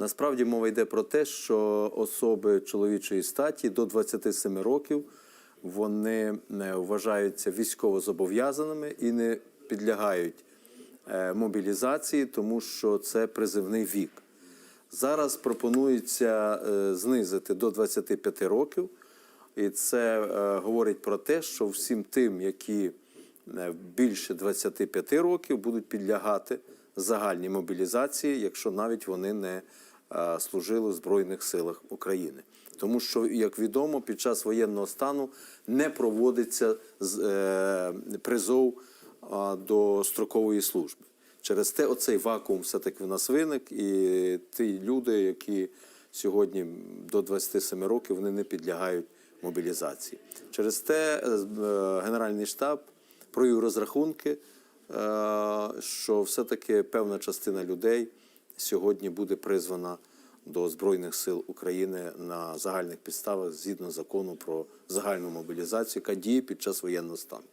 Насправді мова йде про те, що особи чоловічої статі до 27 років вони е, вважаються військовозобов'язаними і не підлягають е, мобілізації, тому що це призивний вік. Зараз пропонується е, знизити до 25 років, і це говорить про те, що всім тим, які більше 25 років, будуть підлягати загальній мобілізації, якщо навіть вони не е, служили в Збройних силах України. Тому що, як відомо, під час воєнного стану не проводиться е, призов до строкової служби. Через те оцей вакуум все-таки в нас виник, і ті люди, які сьогодні до 27 років, вони не підлягають мобілізації. Через те е, Генеральний штаб провів розрахунки, е, що все-таки певна частина людей сьогодні буде призвана до Збройних сил України на загальних підставах згідно закону про загальну мобілізацію, яка діє під час воєнного стану.